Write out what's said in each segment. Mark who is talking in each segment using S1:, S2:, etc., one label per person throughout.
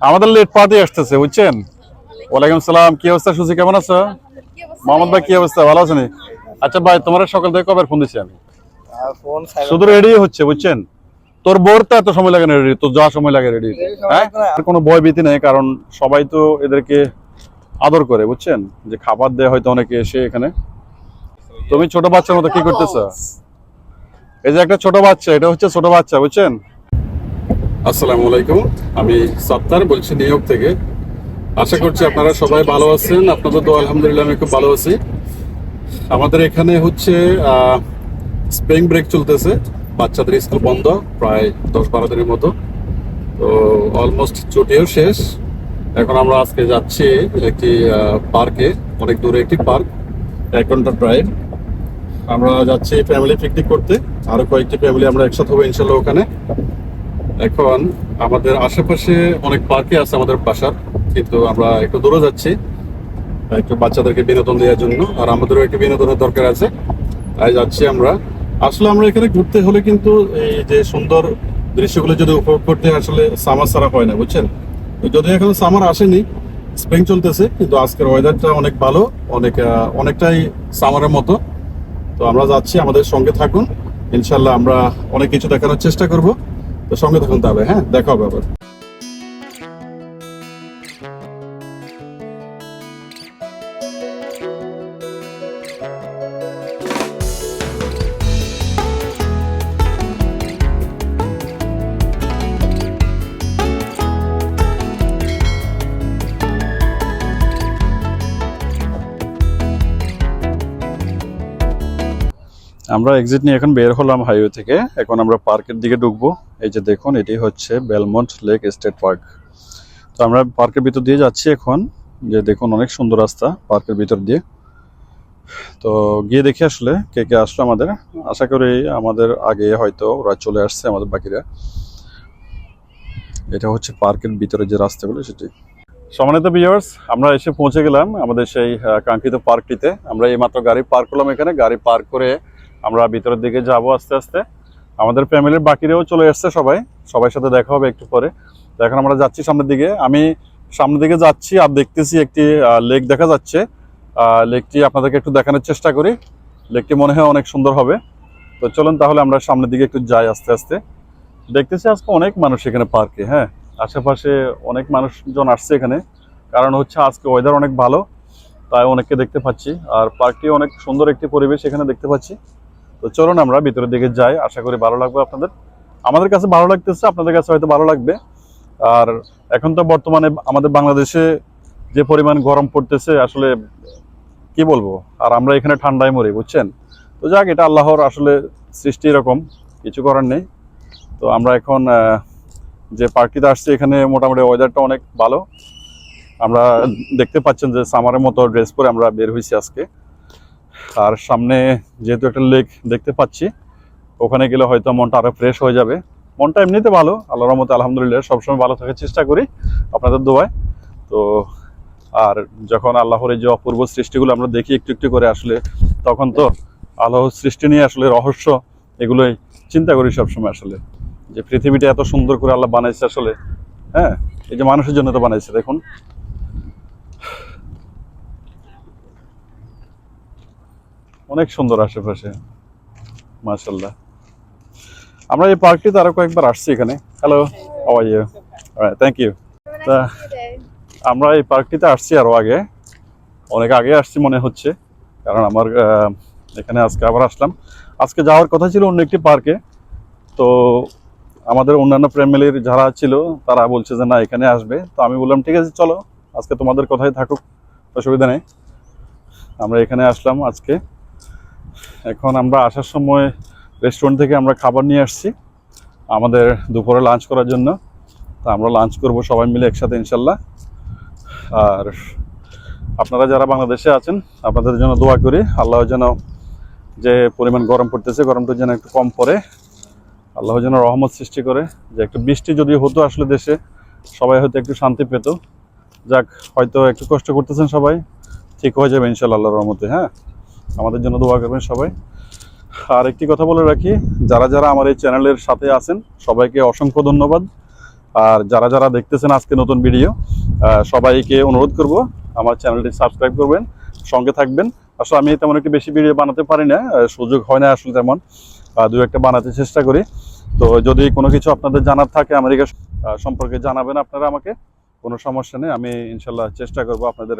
S1: আমাদের late party আসতেছে বুঝছেন? ওয়ালাইকুম সালাম কি অবস্থা সুজি কেমন আছো? মোহাম্মদ ভাই কি অবস্থা? ভালো আছেন? আচ্ছা ভাই তোমার সকাল থেকে কবে ফোন দিচ্ছি আমি?
S2: ফোন
S1: শুধু রেডি হচ্ছে বুঝছেন? তোর বোর তো এত সময় লাগে না রেডি তোর যা সময় লাগে রেডি হ্যাঁ? কোনো ভয় ভীতি নেই কারণ সবাই তো এদেরকে আদর করে বুঝছেন? যে খাবার দেয় হয়তো অনেকে এসে এখানে। তুমি ছোট বাচ্চার মতো কি করতেছো? এই যে একটা ছোট বাচ্চা এটা হচ্ছে ছোট বাচ্চা বুঝছেন? আসসালামু আলাইকুম। আমি সত্তার বলছি নিউ ইয়র্ক থেকে। আশা করছি আপনারা সবাই ভালো আছেন। আপনাদের তো আলহামদুলিল্লাহ, আমি খুব ভালো আছি। আমাদের এখানে হচ্ছে স্প্রিং ব্রেক চলতেছে। বাচ্চাদের স্কুল বন্ধ, প্রায় দশ বারো দিনের মতো। তো অলমোস্ট ছুটিও শেষ। এখন আমরা আজকে যাচ্ছি একটি পার্কে। অনেক দূরে একটি পার্ক, এক ঘণ্টা ড্রাইভ আমরা যাচ্ছি ফ্যামিলি পিকনিক করতে। আরও কয়েকটি ফ্যামিলি আমরা একসাথে হব ইনশাল্লাহ ওখানে। এখন আমাদের আশেপাশে অনেক পার্কে আছে আমাদের বাসার, কিন্তু আমরা একটু দূরে যাচ্ছি, একটু বাচ্চাদেরকে বিনোদন দেওয়ার জন্য, আর আমাদেরও একটু বিনোদনের দরকার আছে। তাই যাচ্ছি আমরা। আসলে আমরা এখানে ঘুরতে হলে কিন্তু এই যে সুন্দর দৃশ্যগুলো যদি উপভোগ করতে আসলে সামার ছাড়া হয় না, বুঝছেন? যদি এখন সামার আসেনি, স্প্রিং চলতেছে, কিন্তু আজকের ওয়েদারটা অনেক ভালো, অনেক অনেকটাই সামারের মতো। তো আমরা যাচ্ছি, আমাদের সঙ্গে থাকুন। ইনশাল্লাহ আমরা অনেক কিছু দেখানোর চেষ্টা করব। তো সঙ্গে থাকুন হবে হ্যাঁ? দেখা হবে আবার। আমরা এক্সিট নিয়ে এখন বের হলাম হাইওয়ে থেকে। এখন আমরা পার্কের দিকে ঢুকবো। এই যে দেখুন, এটি হচ্ছে বেলমন্ট লেক স্টেট পার্ক তো আমরা পার্কের ভিতর দিয়ে যাচ্ছি এখন। যে দেখুন, অনেক সুন্দর রাস্তা পার্কের ভিতর দিয়ে। তো গিয়ে দেখি আসলে কে কে আসলো আমাদের। আশা করি আমাদের আগে হয়তো ওরা চলে আসছে, আমাদের বাকিরা। এটা হচ্ছে পার্কের ভিতরে যে রাস্তাগুলো, সেটি। সম্মানিত ভিউয়ার্স আমরা এসে পৌঁছে গেলাম আমাদের সেই কাঙ্ক্ষিত পার্কটিতে আমরা এইমাত্র গাড়ি পার্ক করলাম এখানে। গাড়ি পার্ক করে আমরা ভিতরের দিকে যাব আস্তে আস্তে। আমাদের ফ্যামিলির বাকিরাও চলে এসছে সবাই। সবার সাথে দেখা হবে একটু পরে। এখন আমরা যাচ্ছি সামনের দিকে। আমি সামনের দিকে যাচ্ছি আর দেখতেছি একটি লেক দেখা যাচ্ছে। লেকটি আপনাদেরকে একটু দেখানোর চেষ্টা করি। লেকটি মনে হয় অনেক সুন্দর হবে। তো চলুন তাহলে আমরা সামনের দিকে একটু যাই আস্তে আস্তে। দেখতেছি আজকে অনেক মানুষ এখানে পার্কে হ্যাঁ। আশেপাশে অনেক মানুষজন আসছে এখানে। কারণ হচ্ছে আজকে ওয়েদার অনেক ভালো, তাই অনেককে দেখতে পাচ্ছি। আর পার্কটি অনেক সুন্দর একটি পরিবেশ এখানে দেখতে পাচ্ছি। তো চলুন আমরা ভিতরের দিকে যাই। আশা করি ভালো লাগবে আপনাদের। আমাদের কাছে ভালো লাগতেছে, আপনাদের কাছে হয়তো ভালো লাগবে। আর এখন তো বর্তমানে আমাদের বাংলাদেশে যে পরিমাণ গরম পড়তেছে, আসলে কি বলব? আর আমরা এখানে ঠান্ডায় মরি, বুঝছেন? তো যাক, এটা আল্লাহর আসলে সৃষ্টি এরকম, কিছু করার নেই। তো আমরা এখন যে পার্কটিতে আসছি, এখানে মোটামুটি ওয়েদারটা অনেক ভালো। আমরা দেখতে পাচ্ছেন যে সামারের মতো ড্রেস পরে আমরা বের হয়েছি আজকে। আর সামনে যেহেতু একটা লেক দেখতে পাচ্ছি, ওখানে গেলে হয়তো মনটা আরও ফ্রেশ হয়ে যাবে। মনটা এমনিতে ভালো, আল্লাহর রহমতে আলহামদুলিল্লাহ সবসময় ভালো থাকার চেষ্টা করি আপনাদের দোয়ায়। তো আর যখন আল্লাহর এই যে অপূর্ব সৃষ্টিগুলো আমরা দেখি একটু একটু করে আসলে, তখন তো আল্লাহর সৃষ্টি নিয়ে আসলে রহস্য এগুলোই চিন্তা করি সবসময় আসলে। যে পৃথিবীটা এত সুন্দর করে আল্লাহ বানাইছে আসলে হ্যাঁ? এই যে মানুষের জন্য তো বানাইছে, দেখুন। অনেক সুন্দর আশেপাশে। মাশাল্লাহ আমরা এই পার্কটিতে আরও কয়েকবার আসছি এখানে। হ্যালো থ্যাংক ইউ তা আমরা এই পার্কটিতে আসছি আরও আগে। অনেক আগে আসছি মনে হচ্ছে, কারণ আমার এখানে আজকে আবার আসলাম। আজকে যাওয়ার কথা ছিল অন্য একটি পার্কে। তো আমাদের অন্যান্য ফ্যামিলির যারা ছিল, তারা বলছে যে না, এখানে আসবে। তো আমি বললাম, ঠিক আছে, চলো। আজকে তোমাদের কথাই থাকুক, অসুবিধা নেই। আমরা এখানে আসলাম আজকে। এখন আমরা আসার সময় রেস্টুরেন্ট থেকে আমরা খাবার নিয়ে আসছি, আমাদের দুপুরে লাঞ্চ করার জন্য। তা আমরা লাঞ্চ করব সবাই মিলে একসাথে ইনশাল্লাহ। আর আপনারা যারা বাংলাদেশে আছেন, আপনাদের জন্য দোয়া করি, আল্লাহ যেন যে পরিমাণ গরম পড়তেছে, গরমটা যেন একটু কম পড়ে। আল্লাহ যেন রহমত সৃষ্টি করে, যে একটু বৃষ্টি যদি হতো আসলে দেশে, সবাই হয়তো একটু শান্তি পেত। যাক, হয়তো একটু কষ্ট করতেছেন সবাই, ঠিক হয়ে যাবে ইনশাল্লাহ আল্লাহর রহমতে হ্যাঁ? আমাদের জন্য দোয়া করবেন সবাই। আর একটি কথা বলে রাখি, যারা যারা আমার এই চ্যানেলের সাথে আছেন, সবাইকে অসংখ্য ধন্যবাদ। আর যারা যারা দেখতেছেন আজকে নতুন ভিডিও সবাইকে অনুরোধ করব, আমার চ্যানেলটি সাবস্ক্রাইব করবেন, সঙ্গে থাকবেন। আসলে আমি তেমন একটি বেশি ভিডিও বানাতে পারি না সুযোগ হয় না আসলে তেমন। দু একটা বানাতে চেষ্টা করি। তো যদি কোনো কিছু আপনাদের জানার থাকে আমেরিকা সম্পর্কে জানাবেন আপনারা আমাকে, কোনো সমস্যা নেই। আমি ইনশাল্লাহ চেষ্টা করব আপনাদের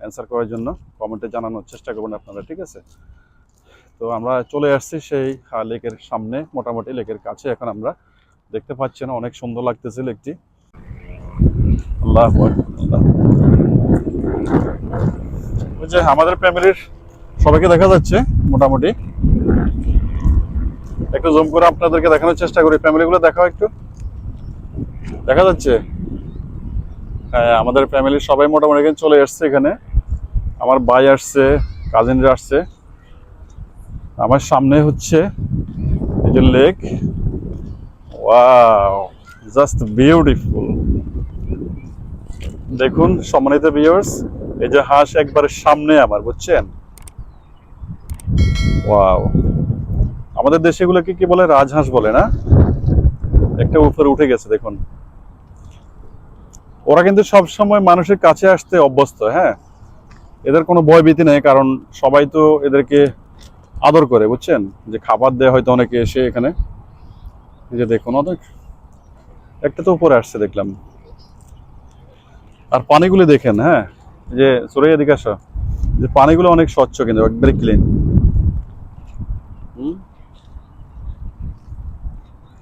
S1: অ্যান্সার করার জন্য কমেন্টে জানানোর চেষ্টা করবেন আপনারা, ঠিক আছে? তো আমরা চলে আসছি সেই লেকের সামনে, মোটামুটি লেকের কাছে। এখন আমরা দেখতে পাচ্ছেন অনেক সুন্দর লাগতেছে লেকটি। আল্লাহ যে আমাদের ফ্যামিলির সবাইকে দেখা যাচ্ছে, মোটামুটি। একটু জুম করে আপনাদেরকে দেখানোর চেষ্টা করি, ফ্যামিলিগুলো দেখাও একটু। দেখা যাচ্ছে? আমাদের ফ্যামিলির সবাই মোটামুটি এখানে চলে আসছে এখানে। আমার ভাই আসছে কাজিনরা আসছে। আমার সামনে হচ্ছে এই যে লেক ওয়াও জাস্ট বিউটিফুল দেখুন, সম্মানিত ভিউয়ার্স এই যে হাঁস একবারে সামনে আমার, বুঝছেন? ওয়াও আমাদের দেশে এগুলোকে কি বলে? রাজহাঁস বলে, না? একটা উপরে উঠে গেছে, দেখুন। ওরা কিন্তু সব সময় মানুষের কাছে আসতে অভ্যস্ত হ্যাঁ? এদের কোনো ভয় ভীতি নেই, কারণ সবাই তো এদেরকে আদর করে, বুঝছেন? যে খাবার দেয় হয়তো অনেকে এসে এখানে। যে দেখুন, অনেক একটা তো উপরে আসছে, দেখলাম। আর পানিগুলি দেখেন হ্যাঁ? যে, সরে এদিকে আসো। যে পানিগুলো অনেক স্বচ্ছ কিন্তু, একবারে ক্লিন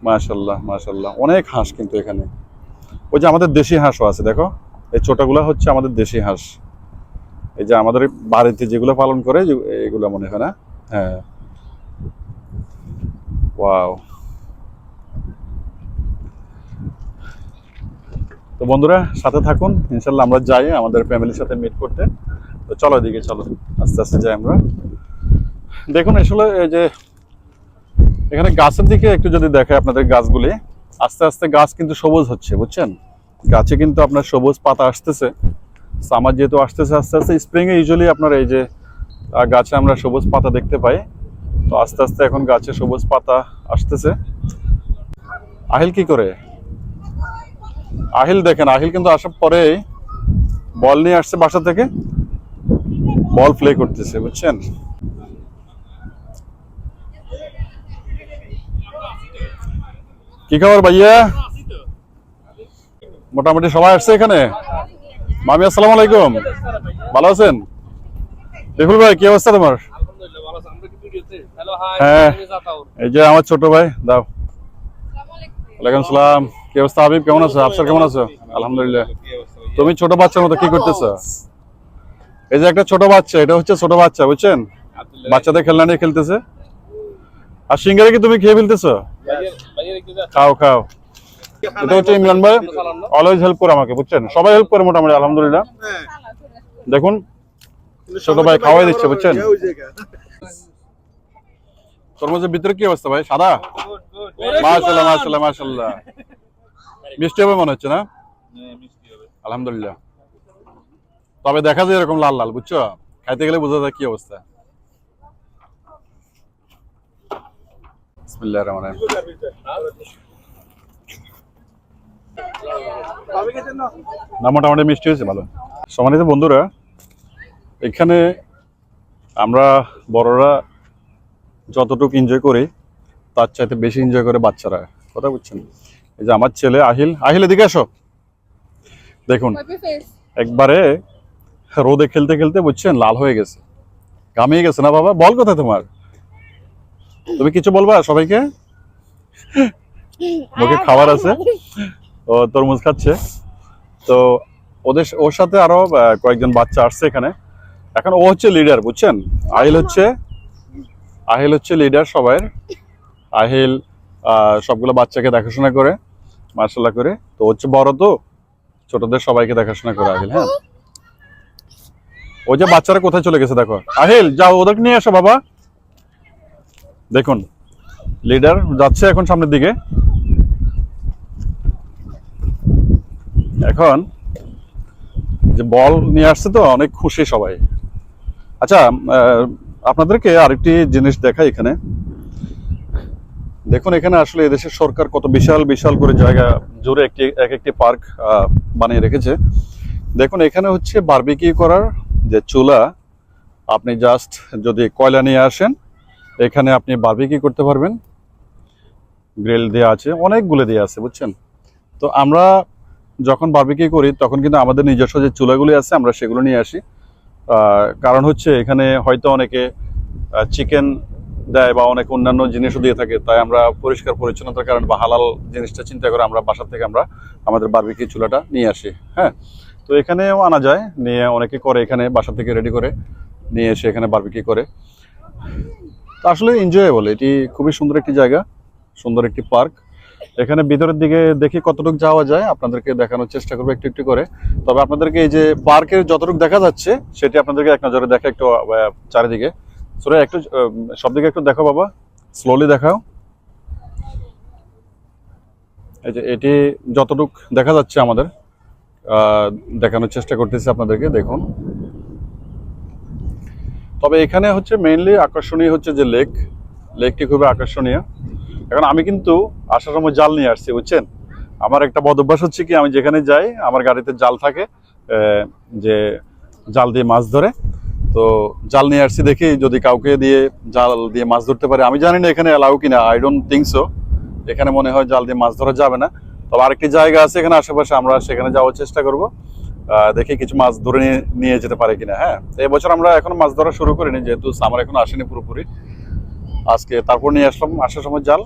S1: মাশাল্লাহ মাশাল্লাহ। অনেক হাঁস কিন্তু এখানে। ওই যে আমাদের দেশি হাঁসও আছে, দেখো। এই ছোটগুলা হচ্ছে আমাদের দেশি হাঁস। এই যে আমাদের বাড়িতে যেগুলো পালন করে এগুলো মনে হয় না? হ্যাঁ। ওয়াও। তো বন্ধুরা, সাথে থাকুন। ইনশাল্লাহ আমরা যাই, আমাদের ফ্যামিলির সাথে মিট করতে। তো চলো এদিকে, চলো। আস্তে আস্তে যাই আমরা। দেখুন, আসলে এই যে এখানে গাছের দিকে একটু যদি দেখে আপনাদের গাছগুলি। আস্তে আস্তে গাছ কিন্তু সবুজ হচ্ছে, বুঝছেন? গাছে কিন্তু আপনার সবুজ পাতা আসতেছে। সামার যেহেতু আসতেছে, আস্তে আস্তে স্প্রিং এ ইউজুয়ালি আপনার এই যে গাছে আমরা সবুজ পাতা দেখতে পাই। তো আস্তে আস্তে এখন গাছে সবুজ পাতা আসতেছে। আহিল কি করে? আহিল দেখেন, আহিল কিন্তু আসার পরে বল নিয়ে আসছে বাসা থেকে। বল প্লে করতেছে, বুঝছেন? কি খবর ভাইয়া? মোটামুটি সবাই আসছে এখানে? মামি, আসসালামু আলাইকুম। ভালো আছেন? বিপুল ভাই, কি অবস্থা তোমার? হ্যাঁ। এই যে আমার ছোট ভাই, দাও। ওয়ালাইকুম সালাম। কি অবস্থা হাবিব? কেমন আছো? আফসার কেমন আছো? আলহামদুলিল্লাহ? তুমি ছোট বাচ্চার মতো কি করতেছো? এই যে একটা ছোট বাচ্চা, এটা হচ্ছে ছোট বাচ্চা, বুঝছেন? বাচ্চাদের খেলনা নিয়ে খেলতেছে। আর সিঙ্গারে কি তুমি খেয়ে ফেলতেছো? খাও খাও। এটা হচ্ছে ইমরান ভাই অলওয়েজ হেল্প করে আমাকে বুঝছেন? সবাই হেল্প করে মোটামুটি আলহামদুলিল্লাহ। দেখুন ছোট ভাই খাওয়াই দিচ্ছে বুঝছেন? তরমুজের ভিতরে কি অবস্থা ভাই? সাদা?
S2: Good, good.
S1: মাশাল্লাহ মাশাল্লাহ মাশাল্লাহ মিষ্টি হবে মনে হচ্ছে না?
S2: হ্যাঁ।
S1: আলহামদুলিল্লাহ। তবে দেখা যায় এরকম লাল লাল বুঝছ? খাইতে গেলে বোঝা যায় কি অবস্থা। না মোটামুটি মিষ্টি হয়েছে ভালো। সম্মানিত বন্ধুরা এখানে আমরা বড়রা যতটুকু এনজয় করি তার চাইতে বেশি এনজয় করে বাচ্চারা। কথা বুঝছেন? এই যে আমার ছেলে আহিল আহিল এদিকে আসো। দেখুন. একবারে রোদে খেলতে খেলতে বুঝছেন লাল হয়ে গেছে। ঘামিয়ে গেছে না বাবা? বল কোথায় তোমার। তুমি কিছু বলবা সবাইকে? মুখে খাবার আছে। ও তরমুজ খাচ্ছে। তো ওদের ওর সাথে আরও কয়েকজন বাচ্চা আসছে এখানে। এখন ও হচ্ছে লিডার বুঝছেন? আহিল হচ্ছে আহিল হচ্ছে লিডার সবাই আহিল আহ, সবগুলো বাচ্চাকে দেখাশোনা করে মার্শাল্লাহ করে। তো ও হচ্ছে বড় তো ছোটদের সবাইকে দেখাশোনা করে আহিল হ্যাঁ। ওই যে বাচ্চারা কোথায় চলে গেছে দেখো। আহিল যাও ওদেরকে নিয়ে আসো বাবা। দেখুন লিডার যাচ্ছে এখন সামনের দিকে। এখন যে বল নিয়ে আসছে তো, অনেক খুশি সবাই। আচ্ছা আপনাদেরকে আরেকটি জিনিস দেখাই এখানে। দেখুন, এখানে আসলে এদেশের সরকার কত বিশাল বিশাল করে জায়গা জুড়ে একটি, এক একটি পার্ক বানিয়ে রেখেছে। দেখুন, এখানে হচ্ছে বারবিকিউ করার যে চুলা, আপনি জাস্ট যদি কয়লা নিয়ে আসেন এখানে আপনি বারবিকিউ করতে পারবেন। গ্রিল দেওয়া আছে, অনেকগুলো দেওয়া আছে, বুঝছেন? তো আমরা যখন বারবিকিউ করি, তখন কিন্তু আমাদের নিজস্ব যে চুলাগুলি আছে, আমরা সেগুলো নিয়ে আসি। কারণ হচ্ছে এখানে হয়তো অনেকে চিকেন দেয় বা অনেক অন্যান্য জিনিসও দিয়ে থাকে, তাই আমরা পরিষ্কার পরিচ্ছন্নতার কারণে বা হালাল জিনিসটা চিন্তা করে আমরা বাসা থেকে আমরা আমাদের বারবিকিউ চুলাটা নিয়ে আসি হ্যাঁ? তো এখানেও আনা যায়, নিয়ে অনেকে করে এখানে, বাসা থেকে রেডি করে নিয়ে এসে এখানে বারবিকিউ করে। আসলে এনজয়েবল এটি খুবই সুন্দর একটি জায়গা সুন্দর একটি পার্ক। এখানে ভিতরের দিকে দেখি কতটুকু যাওয়া যায় আপনাদেরকে দেখানোর চেষ্টা করব একটু একটু করে। তবে আপনাদেরকে এই যে পার্কের যতটুকু দেখা যাচ্ছে সেটি আপনাদেরকে এক নজরে দেখা একটু চারিদিকে। সরে একটু আহ, সব দিকে একটু দেখো বাবা স্লোলি দেখাও। এই যে এটি যতটুক দেখা যাচ্ছে আমাদের দেখানোর চেষ্টা করতেছি আপনাদেরকে দেখুন। তবে এখানে হচ্ছে মেইনলি আকর্ষণীয় হচ্ছে যে লেক লেকটি খুবই আকর্ষণীয়। এখন আমি কিন্তু আসার সময় জাল নিয়ে আসছি, বুঝছেন? আমার একটা বদ অভ্যাস হচ্ছে কি, আমি যেখানে যাই, আমার গাড়িতে জাল থাকে যে জাল দিয়ে মাছ ধরে। তো জাল নিয়ে আসছি দেখি যদি কাউকে দিয়ে জাল দিয়ে মাছ ধরতে পারে। আমি জানি না এখানে অ্যালাউ কিনা আই ডোন্ট থিঙ্ক সো এখানে মনে হয় জাল দিয়ে মাছ ধরা যাবে না। তবে আরেকটি জায়গা আছে এখানে, আশেপাশে আমরা সেখানে যাওয়ার চেষ্টা করব। দেখি কিছু মাছ ধরে নিয়ে যেতে পারে কিনা হ্যাঁ? এবছর আমরা এখন মাছ ধরা শুরু করিনি যেহেতু সামার এখনও আসেনি পুরোপুরি। আজকে তারপর নিয়ে আসলাম আসার সময় জাল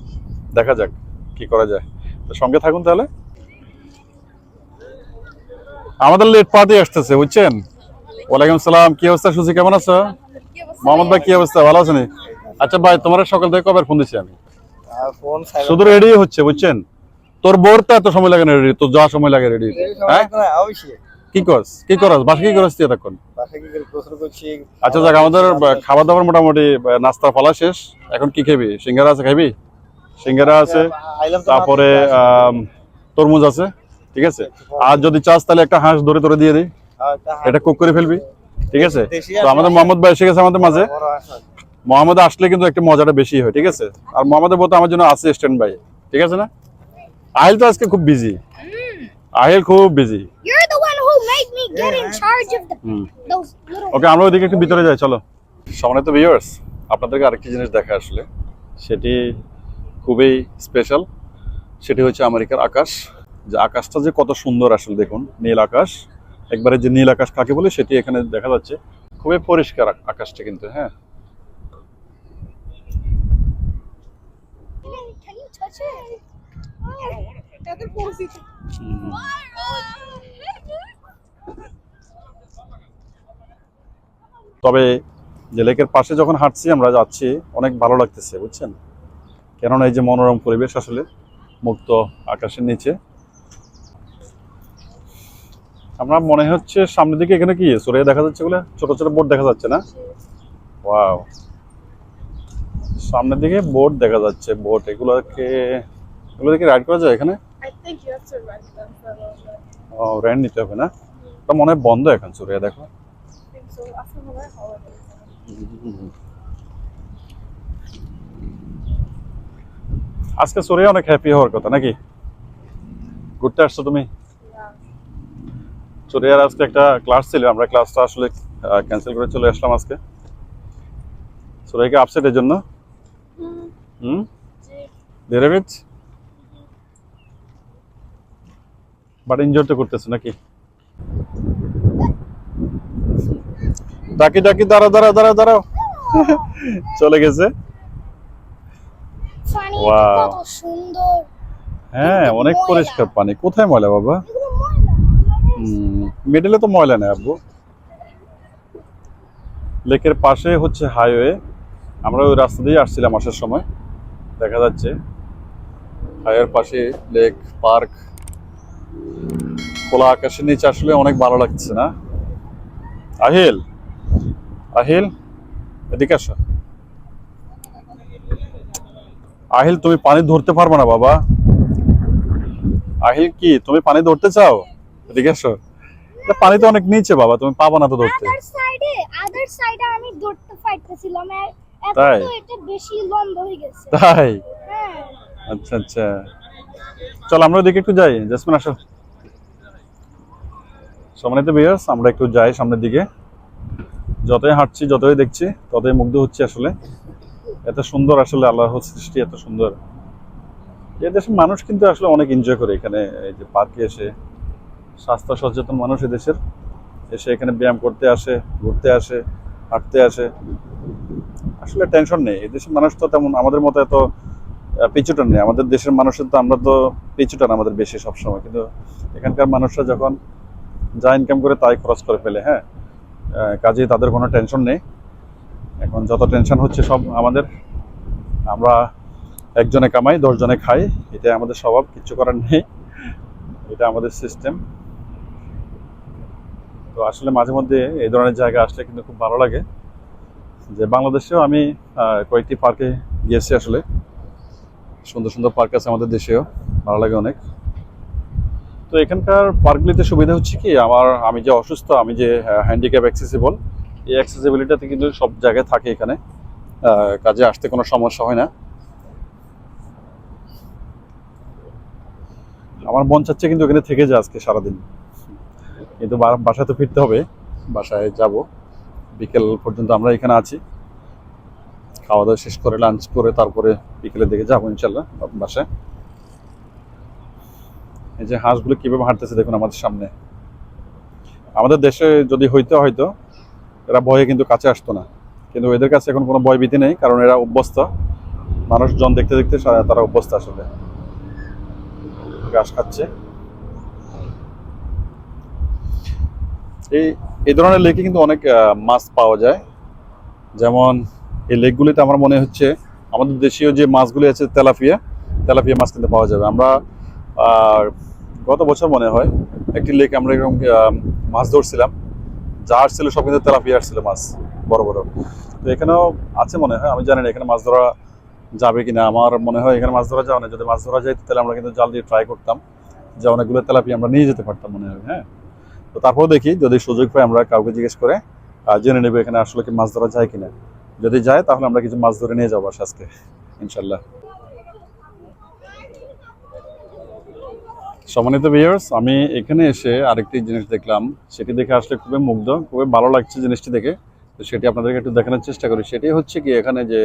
S1: দেখা যাক কি করা যায়। তো সঙ্গে থাকুন তাহলে। আমাদের লেট পার্টি আসতেছে বুঝছেন? ওয়ালাইকুম সালাম কি অবস্থা সুজি কেমন আছো? মোহাম্মদ ভাই কি অবস্থা? ভালো আছেন? আচ্ছা ভাই তোমার সকাল থেকে কবে ফোন দিচ্ছি আমি?
S3: ফোন
S1: শুধু রেডি হচ্ছে বুঝছেন? তোর বোর তো এত সময় লাগে না রেডি তোর যা সময় লাগে রেডি হ্যাঁ? কি করস কি করস বাসা কি করস তুই এতক্ষণ?
S3: বাসায় কি করে গোসল করছি।
S1: আচ্ছা যাক আমাদের খাবার দাবার মোটামুটি আহ, নাস্তার পালা শেষ। এখন কি খাবি? সিঙ্গারা আছে খাবি? সিঙ্গারা আছে তারপরে তরমুজ আছে ঠিক আছে? আর যদি চাস তাহলে একটা হাঁস ধরে ধরে দিয়ে দিই। এটা কুক করে ফেলবি ঠিক আছে? তো আমাদের মোহাম্মদ ভাই এসে গেছে আমাদের মাঝে। মোহাম্মদ আসলে কিন্তু একটু মজাটা বেশি হয় ঠিক আছে? আর মোহাম্মদের বলতে আমার জন্য আছে স্ট্যান্ড বাই ঠিক আছে না? আহিল তো আজকে খুব বিজি আহিল খুব busy
S4: You're the one who made me get in charge of the
S1: hmm
S4: those little.
S1: Okay আমরা ওইদিকে একটু ভিতরে যাই চলো। সম্মানিত ভিউয়ার্স আপনাদেরকে আরেকটি জিনিস দেখা আসলে। সেটি খুবই স্পেশাল সেটি হচ্ছে আমেরিকার আকাশ। যে আকাশটা যে কত সুন্দর আসলে দেখুন নীল আকাশ। একবারে যে নীল আকাশ কাকে বলে সেটি এখানে দেখা যাচ্ছে। খুবই পরিষ্কার আক- আকাশটা কিন্তু হ্যাঁ।
S4: Can you
S1: তবে যে লেকের পাশে যখন হাঁটছি আমরা যাচ্ছি অনেক ভালো লাগতেছে বুঝছেন? কেননা এই যে মনোরম পরিবেশ আসলে মুক্ত আকাশের নিচে। আমরা মনে হচ্ছে সামনের দিকে এখানে কি সরে দেখা যাচ্ছে বলে? ছোট ছোট বোট দেখা যাচ্ছে না? ওয়াও। সামনের দিকে বোট দেখা যাচ্ছে বোট। এগুলোকে এগুলো দেখে রাইড করা যায় এখানে. ও রেন্ট নিতে হবে না? তো মনে হয় বন্ধ এখন সুরিয়া দেখো। আজকে সুরিয়া অনেক হ্যাপি হওয়ার কথা, নাকি? ঘুরতে আসছো তুমি. সুরিয়ার আজকে একটা ক্লাস ছিল, আমরা ক্লাসটা আসলে ক্যান্সেল করে চলে আসলাম আজকে। সুরিয়াকে আপসেট এর জন্য। বাট এনজয় তো করতেছো নাকি? ডাকি ডাকি দাঁড়া দাঁড়া দাঁড়া দাঁড়াও। চলে গেছে। হ্যাঁ অনেক পরিষ্কার পানি। কোথায় ময়লা বাবা? মিডলে তো ময়লা নেই আব্বু। লেকের পাশে হচ্ছে হাইওয়ে আমরা ওই রাস্তা দিয়ে আসছিলাম আসার সময়। দেখা যাচ্ছে। হাইওয়ের পাশে লেক পার্ক খোলা আকাশের নিচে আসলে অনেক ভালো লাগছে না? আহিল। আহিল এদিকে আসো। আহিল তুমি পানি ধরতে পারবে না বাবা। আহিল কি তুমি পানি ধরতে চাও? এদিকে আসো। পানি তো অনেক নিচে বাবা তুমি পাবা না তো ধরতে।
S4: সাইডে আদার সাইডে আমি ধরতে পারতেছিলাম
S1: তাই?
S4: এটা বেশি লম্বা হয়ে গেছে।
S1: তাই?
S4: হ্যাঁ।
S1: আচ্ছা আচ্ছা। চল আমরা ওদিকে একটু যাই। জেসমিন আসো। সম্মানিত বিয়ার্স আমরা একটু যাই সামনের দিকে। যতই হাঁটছি, যতই দেখছি, ততই মুগ্ধ হচ্ছে আসলে। এত সুন্দর আসলে আল্লাহর সৃষ্টি, এত সুন্দর। এ দেশের মানুষ কিন্তু আসলে অনেক এনজয় করে এখানে। এই যে পার্কে এসে, স্বাস্থ্য সচেতন মানুষ এদেশের এসে এখানে ব্যায়াম করতে আসে, ঘুরতে আসে, হাঁটতে আসে। আসলে টেনশন নেই। এদেশের মানুষ তো তেমন, আমাদের মতো এত পিছুটান নেই। আমাদের দেশের মানুষের তো আমরা তো পিছুটান আমাদের বেশি সবসময়। কিন্তু এখানকার মানুষরা যখন যা ইনকাম করে তাই খরচ করে ফেলে হ্যাঁ? কাজেই তাদের কোনো টেনশন নেই। এখন যত টেনশন হচ্ছে সব আমাদের, আমরা একজনে কামাই, দশজনে খাই এটা আমাদের স্বভাব কিছু করার নেই, এটা আমাদের সিস্টেম তো আসলে মাঝে মধ্যে এই ধরনের জায়গা আসলে কিন্তু খুব ভালো লাগে। যে বাংলাদেশেও আমি কয়েকটি পার্কে গিয়েছি আসলে। সুন্দর সুন্দর পার্ক আছে আমাদের দেশেও, ভালো লাগে অনেক। তো এখানকার পার্কগুলিতে সুবিধা হচ্ছে কি, আমার, আমি যে অসুস্থ, আমি যে হ্যান্ডিক্যাপ অ্যাক্সেসিবল এই অ্যাক্সেসিবিলিটাতে কিন্তু সব জায়গায় থাকে এখানে। কাজে আসতে কোনো সমস্যা হয় না। আমার মন চাচ্ছে কিন্তু এখানে থেকে যায় আজকে সারাদিন। কিন্তু বাসায় তো ফিরতে হবে, বাসায় যাব। বিকেল পর্যন্ত আমরা এখানে আছি। খাওয়া দাওয়া শেষ করে লাঞ্চ করে, তারপরে বিকেলের দিকে যাব ইনশাল্লাহ, বাসায়। এই যে হাঁসগুলো কীভাবে হাঁটতেছে দেখুন আমাদের সামনে। আমাদের দেশে যদি হইতো হয়তো এরা ভয়ে কিন্তু কাছে আসতো না। কিন্তু এদের কাছে এখন কোনো ভয় ভীতি নেই কারণ এরা অভ্যস্ত। মানুষজন দেখতে দেখতে তারা অভ্যস্ত আসলে। ঘাস খাচ্ছে। এই এই ধরনের লেকে কিন্তু অনেক মাছ পাওয়া যায়। যেমন এই লেকগুলিতে আমার মনে হচ্ছে আমাদের দেশীয় যে মাছগুলি আছে তেলাপিয়া তেলাপিয়া মাছ কিন্তু পাওয়া যাবে। আমরা আহ, গত বছর মনে হয় একটি লেকে আমরা এরকম মাছ ধরছিলাম। যা আসছিল সব কিন্তু তেলাপিয়া আসছিল মাছ, বড় বড়। তো এখানেও আছে মনে হয়, আমি জানি না এখানে মাছ ধরা যাবে কিনা। আমার মনে হয় এখানে মাছ ধরা যাবে না। যদি মাছ ধরা যায়, তাহলে আমরা কিন্তু জাল দিয়ে ট্রাই করতাম যে অনেকগুলো তেলাপিয়া আমরা নিয়ে যেতে পারতাম মনে হয় হ্যাঁ? তো তারপর দেখি, যদি সুযোগ পাই আমরা কাউকে জিজ্ঞেস করে জেনে নেব এখানে আসলে কি মাছ ধরা যায় কিনা। যদি যায়, তাহলে আমরা কিছু মাছ ধরে নিয়ে যাব আজকে, ইনশাল্লাহ। সম্মানিত ভিউয়ার্স আমি এখানে এসে আরেকটি জিনিস দেখলাম। সেটি দেখে আসলে খুবই মুগ্ধ, খুবই ভালো লাগছে জিনিসটি দেখে। তো সেটি আপনাদেরকে একটু দেখানোর চেষ্টা করি। সেটি হচ্ছে কি, এখানে যে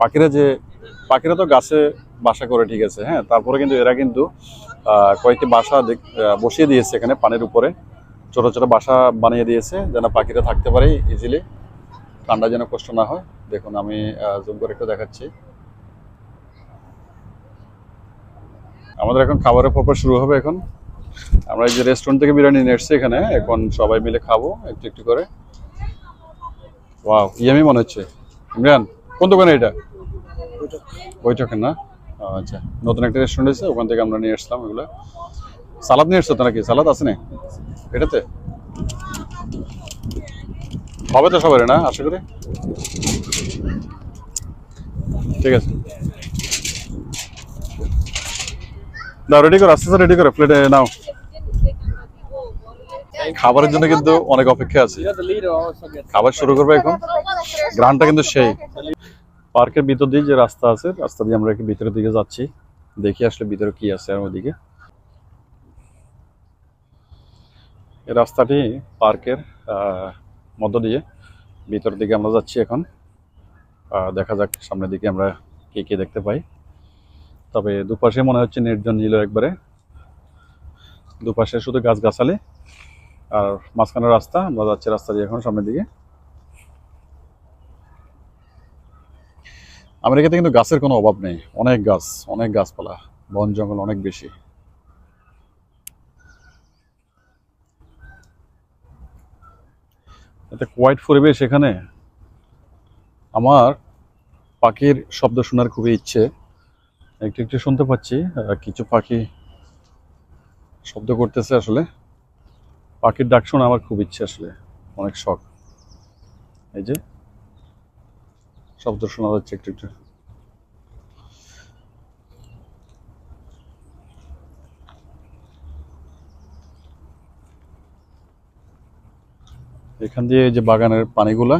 S1: পাখিরা যে, পাখিরা তো গাছে বাসা করে, ঠিক আছে হ্যাঁ? তারপরে কিন্তু এরা কিন্তু কয়েকটি বাসা বসিয়ে দিয়েছে এখানে পানির উপরে। ছোট ছোট বাসা বানিয়ে দিয়েছে, যেন পাখিরা থাকতে পারে ইজিলি ঠান্ডা যেন কষ্ট না হয়। দেখুন, আমি জুম করে একটু দেখাচ্ছি। আমাদের এখন খাবারের পর্ব শুরু হবে এখন। আমরা এই যে রেস্টুরেন্ট থেকে বিরিয়ানি নিয়ে এসছি এখানে, এখন সবাই মিলে খাব একটু একটু করে। ওয়াও ইয়ামি মনে হচ্ছে। ইমরান, কোন দোকানে এটা? বৈঠকের না? আচ্ছা। নতুন একটা রেস্টুরেন্ট আছে ওখান থেকে আমরা নিয়ে আসলাম এগুলো। সালাদ নিয়ে এসছো তো নাকি? সালাদ আছে না? এটাতে? হবে তো সবারই না, আশা করি? ঠিক আছে। দাও রেডি করো, আস্তে আস্তে রেডি করো প্লেটে নাও। খাবারের জন্য কিন্তু অনেক অপেক্ষা আছে। খাবার শুরু করবে এখন। গ্রানটা কিন্তু সেই। পার্কের ভিতর দিয়ে যে রাস্তা আছে, রাস্তা দিয়ে আমরা ভিতরের দিকে যাচ্ছি। দেখি আসলে ভিতরে কি আছে আর ওদিকে। এই রাস্তাটি পার্কের মধ্য দিয়ে ভিতরের দিকে আমরা যাচ্ছি এখন। দেখা যাক সামনের দিকে আমরা কি কি দেখতে পাই। তবে দুপাশে মনে হচ্ছে নির্জন নীল একবারে। দুপাশে শুধু গাছ গাছগাছালি আর মাঝখানের রাস্তা, আমরা যাচ্ছি রাস্তা দিয়ে এখন সামনের দিকে। আমেরিকাতে কিন্তু গাছের কোনো অভাব নেই। অনেক গাছ, অনেক গাছপালা, বন জঙ্গল অনেক বেশি। এতে কোয়াইট পরিবেশ এখানে। আমার পাখির শব্দ শোনার খুবই ইচ্ছে। একটু একটু শুনতে পাচ্ছি কিছু পাখি শব্দ করতেছে আসলে। পাখির ডাক শোনা আমার খুব ইচ্ছে আসলে, অনেক শখ। এই যে, শব্দ শোনা যাচ্ছে একটু একটু। এখান দিয়ে যে বাগানের পানিগুলা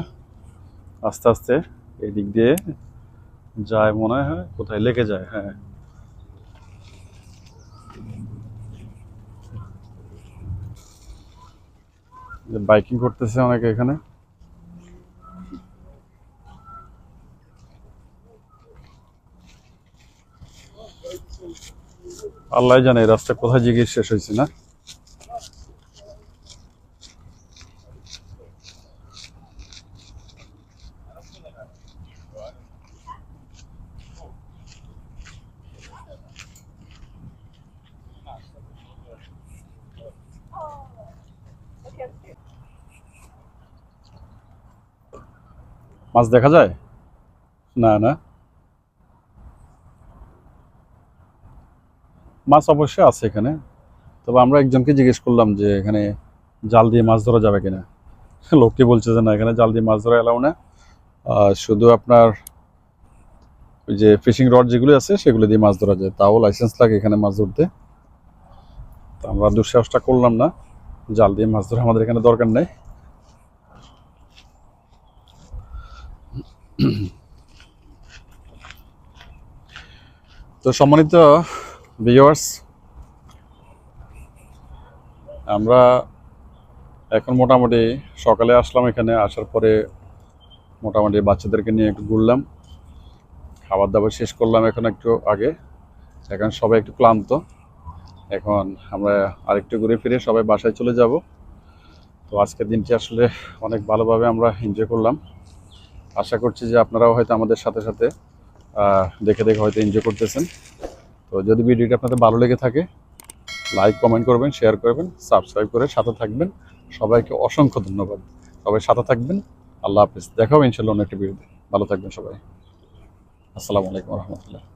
S1: আস্তে আস্তে এদিক দিয়ে যায় মনে হয়, কোথায় লেগে যায় হ্যাঁ। বাইকিং করতেছে অনেকে এখানে। আল্লাহ জানে রাস্তা কোথায় জিজ্ঞেস শেষ হয়েছে, না? মাছ দেখা যায়? না না। মাছ অবশ্যই আছে এখানে। তবে আমরা একজনকে জিজ্ঞেস করলাম যে এখানে জাল দিয়ে মাছ ধরা যাবে কিনা। লোকটি বলছে যে না, এখানে জাল দিয়ে মাছ ধরা এলাও না। শুধু আপনার ওই যে ফিশিং রড যেগুলো আছে, সেগুলো দিয়ে মাছ ধরা যায়। তাও লাইসেন্স লাগে এখানে মাছ ধরতে। আমরা দুঃসাহসটা করলাম না। জাল দিয়ে মাছ ধরা আমাদের এখানে দরকার নেই। তো সম্মানিত ভিউয়ার্স আমরা এখন মোটামুটি সকালে আসলাম এখানে, আসার পরে মোটামুটি বাচ্চাদেরকে নিয়ে একটু ঘুরলাম। খাবার দাবার শেষ করলাম এখন একটু আগে। এখন সবাই একটু ক্লান্ত। এখন আমরা আরেকটু ঘুরে ফিরে সবাই বাসায় চলে যাব। তো আজকের দিনটি আসলে অনেক ভালোভাবে আমরা এনজয় করলাম। আশা করছি যে আপনারাও হয়তো আমাদের সাথে সাথে দেখে দেখে হয়তো এনজয় করতেছেন। তো যদি ভিডিওটি আপনাদের ভালো লেগে থাকে লাইক কমেন্ট করবেন শেয়ার করবেন সাবস্ক্রাইব করে সাথে থাকবেন। সবাইকে অসংখ্য ধন্যবাদ। সবাই সাথে থাকবেন। আল্লাহ হাফিজ। দেখাও ইনশাল্লাহ অন্য ভিডিও ভালো থাকবেন সবাই। আসসালামু আলাইকুম রহমতুল্লাহ।